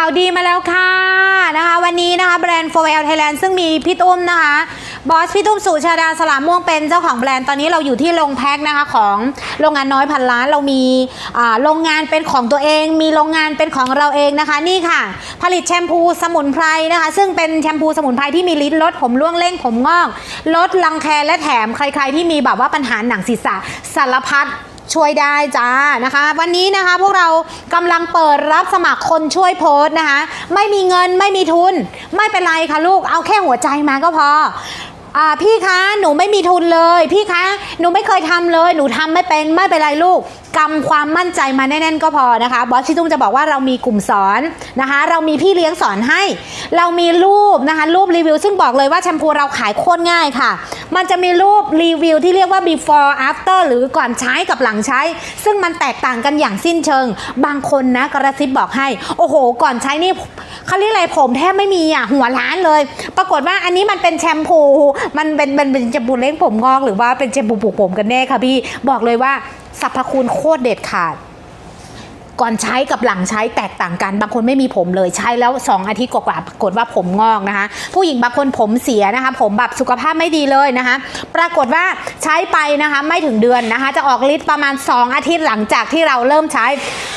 ข่าวดีมาแล้วค่ะนะคะ วันนี้นะคะแบรนด์ 4 l Thailand ซึ่งมีพี่ตุ้มนะคะบอสพี่ตุ้มสุชาดาสลามม่วงเป็นเจ้าของแบรนด์ตอนนี้เราอยู่ที่โรงแพ็คนะคะของโรงงานน้อยพันล้านเรามีอ่าโรงงานเป็นของตัวเอง มีโรงงานเป็นของเราเองนะคะนี่ค่ะ ผลิตแชมพูสมุนไพรนะคะ ซึ่งเป็นแชมพูสมุนไพรที่มีฤทธิ์ลดผมร่วงเร่งผมงอกลดรังแคและแถมใคร ๆ ที่มีแบบว่าปัญหาหนังศีรษะสารพัด ช่วยได้จ้านะคะ วันนี้นะคะพวกเรากำลังเปิดรับสมัครคนช่วยโพสต์นะคะ ไม่มีเงินไม่มีทุน ไม่เป็นไรค่ะลูกเอาแค่หัวใจมาก็พออพี่คะหนูไม่มีทุนเลย พี่คะหนูไม่เคยทำเลย หนูทำไม่เป็นไม่เป็นไรลูกกำความมั่นใจมาแน่นๆก็พอนะคะบอสชิตุ้งจะบอกว่าเรามีกลุ่มสอนนะคะ เรามีพี่เลี้ยงสอนให้ เรามีรูปนะคะรูปรีวิว ซึ่งบอกเลยว่าแชมพูเราขายโคตรง่ายค่ะ มันจะมีรูปรีวิวที่เรียกว่า before after หรือก่อนใช้กับหลังใช้ ซึ่งมันแตกต่างกันอย่างสิ้นเชิง บางคนนะกระซิบบอกให้ โอ้โห ก่อนใช้นี่เขาเรียกอะไรผมแทบไม่มีอะหัวล้านเลย ปรากฏว่าอันนี้มันเป็นแชมพู มันเป็นเป็นเป็นแชมพูเล้งผมงอกหรือว่าเป็นแชมพูปลูกผมกันแน่ค่ะพี่ บอกเลยว่าสรรพคุณโคตรเด็ดขาด ก่อนใช้กับหลังใช้แตกต่างกัน บางคนไม่มีผมเลยใช้แล้ว 2 อาทิตย์กว่าๆปรากฏว่าผมงอกนะคะ ผู้หญิงบางคนผมเสียนะคะ ผมแบบสุขภาพไม่ดีเลยนะคะ ปรากฏว่าใช้ไปนะคะไม่ถึงเดือนนะคะ จะออกฤทธิ์ประมาณ 2 อาทิตย์หลังจากที่เราเริ่มใช้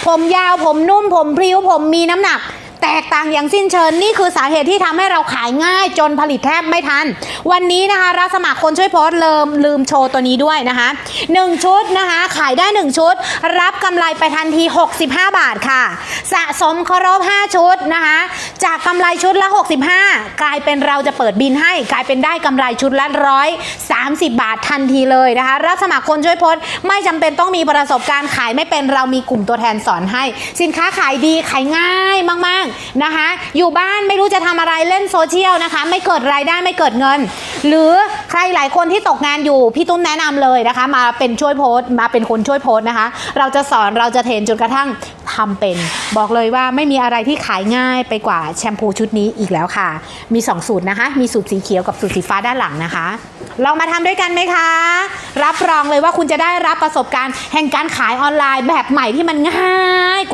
ผมยาวผมนุ่มผมพริ้วผมมีน้ำหนัก แตกต่างอย่างสิ้นเชิงนี่คือสาเหตุที่ทำให้เราขายง่ายจนผลิตแทบไม่ทัน วันนี้นะคะรับสมัครคนช่วยโพสต์ลืมลืมโชว์ตัวนี้ด้วยนะคะ 1 ชุดนะคะ ขายได้ 1 ชุด รับกำไรไปทันที 65 บาทค่ะ สะสมครบ5ชุดนะคะ จากกำไรชุดละ 65 กลายเป็นเราจะเปิดบินให้ กลายเป็นได้กำไรชุดละ130 บาททันทีเลยนะคะ รับสมัครคนช่วยโพสต์ไม่จำเป็นต้องมีประสบการณ์ขายไม่เป็นเรามีกลุ่มตัวแทนสอนให้ สินค้าขายดีขายง่ายมากนะคะ อยู่บ้านไม่รู้จะทำอะไรเล่นโซเชียลนะคะ ไม่เกิดรายได้ไม่เกิดเงิน หรือใครหลายคนที่ตกงานอยู่ พี่ตุ้มแนะนำเลยนะคะ มาเป็นช่วยโพสต์มาเป็นคนช่วยโพสต์นะคะ เราจะสอนเราจะเทรนจนกระทั่งทำเป็น บอกเลยว่าไม่มีอะไรที่ขายง่ายไปกว่าแชมพูชุดนี้อีกแล้วค่ะ มี 2 สูตรนะคะ มีสูตรสีเขียวกับสูตรสีฟ้าด้านหลังนะคะ ลองมาทำด้วยกันไหมคะ รับรองเลยว่าคุณจะได้รับประสบการณ์แห่งการขายออนไลน์แบบใหม่ที่มันง่ายกว่า